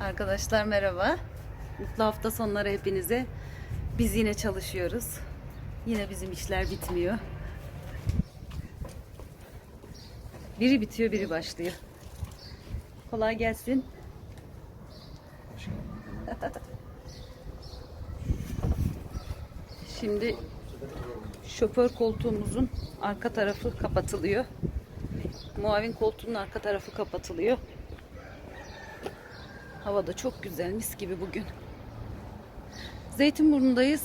Arkadaşlar merhaba. Mutlu hafta sonları hepinize. Biz yine çalışıyoruz. Yine bizim işler bitmiyor. Biri bitiyor, biri başlıyor. Kolay gelsin. Şimdi şoför koltuğumuzun arka tarafı kapatılıyor. Muavin koltuğunun arka tarafı kapatılıyor. Hava da çok güzel, mis gibi bugün. Zeytinburnu'ndayız.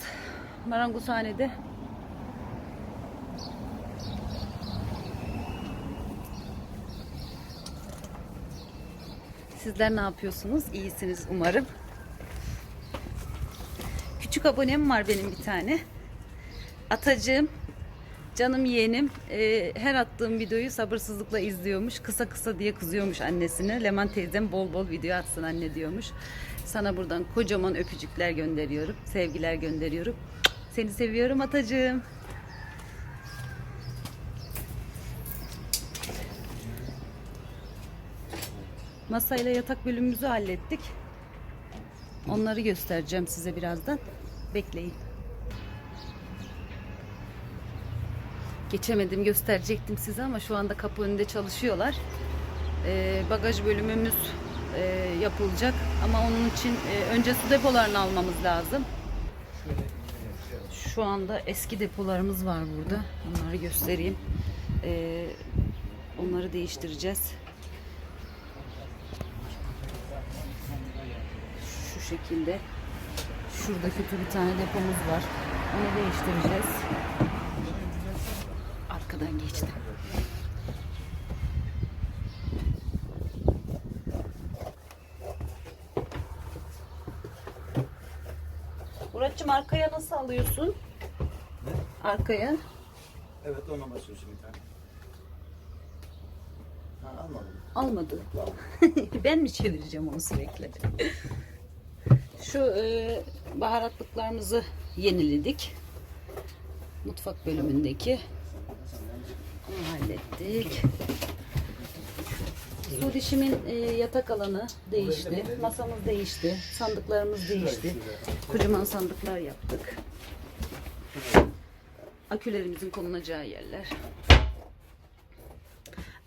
Marangozhanede. Sizler ne yapıyorsunuz? İyisiniz umarım. Küçük abonem var benim bir tane. Atacığım, canım yeğenim e, her attığım videoyu sabırsızlıkla izliyormuş. Kısa kısa diye kızıyormuş annesine. Leman teyzem bol bol video atsın anne diyormuş. Sana buradan kocaman öpücükler gönderiyorum. Sevgiler gönderiyorum. Seni seviyorum Atacığım. Masayla yatak bölümümüzü hallettik. Onları göstereceğim size birazdan. Bekleyin. Geçemedim gösterecektim size ama şu anda kapı önünde çalışıyorlar. Ee, bagaj bölümümüz e, yapılacak ama onun için e, önce su depolarını almamız lazım. Şu anda eski depolarımız var burada. Onları göstereyim. Ee, onları değiştireceğiz. Şu şekilde. Şurada kötü bir tane depomuz var. Onu değiştireceğiz. Arkadan geçtim. Muratçım arkaya nasıl alıyorsun? Arkaya. Evet ona basıyorsun bir tane. Ha almadım. Almadı. ben mi çevireceğim onu sürekli? Şu e, baharatlıklarımızı yeniledik. Mutfak bölümündeki. Onu hallettik. Su dişimin e, yatak alanı değişti. Masamız değişti. Sandıklarımız değişti. Kocaman sandıklar yaptık. Akülerimizin konulacağı yerler.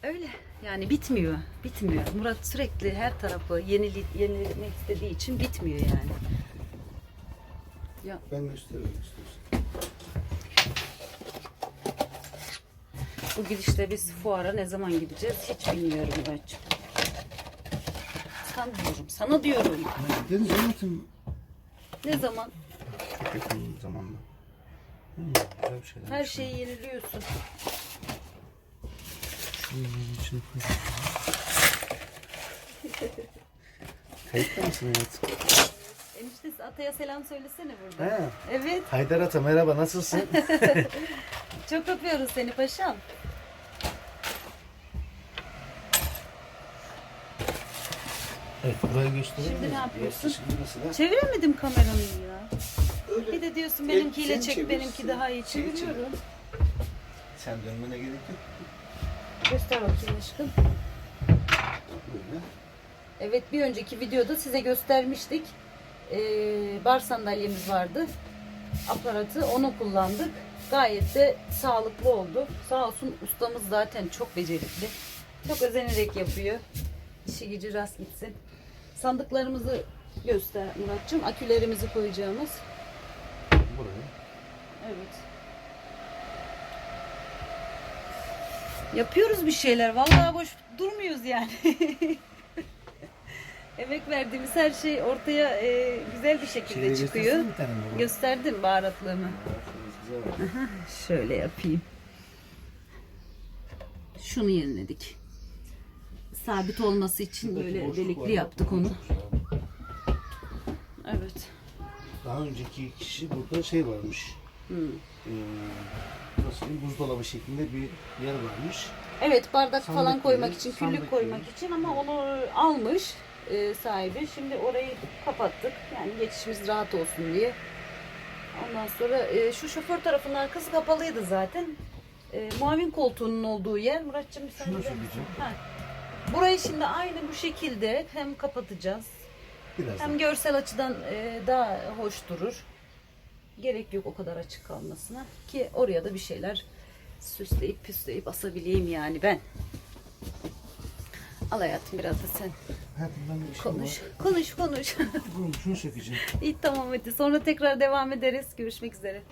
Öyle. Yani bitmiyor. Bitmiyor. Murat sürekli her tarafı yenili, yenilemek istediği için bitmiyor yani. Ya Ben gösteririm istiyorsan. Bu gidişte biz fuara ne zaman gideceğiz hiç bilmiyorum Muratcığım. Sana diyorum. Sana diyorum. Deniz anlatım. Ne zaman? Çok yakın zamanda. Hmm, güzel bir şeyler. Her şeyi yeniliyorsun. Şunun içine koy. Kayıtta mısın hayatım? Eniştesi Atay'a selam söylesene burada. He. Evet. Haydar Ata merhaba nasılsın? Çok öpüyoruz seni paşam. Evet burayı gösterelim. Şimdi ne yapıyorsun? Şimdi mesela. Çeviremedim kameramı ya. Öyle. Bir de diyorsun benimkiyle sen çek çevir, benimki daha iyi sen çeviriyorum. Sen dönmene gerek yok. Göster bakayım aşkım. Böyle. Evet bir önceki videoda size göstermiştik. Ee, bar sandalyemiz vardı. Aparatı onu kullandık. Gayet de sağlıklı oldu. Sağ olsun ustamız zaten çok becerikli. Çok özenerek yapıyor. İşi gücü rast gitsin. Sandıklarımızı göster Muratcığım. Akülerimizi koyacağımız. Buraya. Evet. Yapıyoruz bir şeyler. Vallahi boş durmuyoruz yani. Emek verdiğimiz her şey ortaya e, güzel bir şekilde Şeyleri çıkıyor. göstersene bir tane baba. Gösterdim baharatlığımı. Güzel. Şöyle yapayım. Şunu yeniledik. Sabit olması için böyle delikli yaptık onu. Evet. Daha önceki kişi burada şey varmış. Hmm. Ee, nasıl diyeyim, buzdolabı şeklinde bir yer varmış. Evet bardak Sandık falan koymak için, sandık küllük koymak gibi. için ama onu almış e, sahibi. Şimdi orayı kapattık. Yani geçişimiz rahat olsun diye. Ondan sonra e, şu şoför tarafının arkası kapalıydı zaten. E, muavin koltuğunun olduğu yer. Muratcığım müsaade Şunu misin? söyleyeceğim. Ha. Burayı şimdi aynı bu şekilde hem kapatacağız Biraz Hem daha. görsel açıdan e, daha hoş durur. Gerek yok o kadar açık kalmasına. Ki oraya da bir şeyler süsleyip püsleyip asabileyim yani ben. Al hayatım biraz da sen bir işim konuş. var. Konuş konuş. Bunu şunu sökeceğim. İyi tamam hadi sonra tekrar devam ederiz. Görüşmek üzere.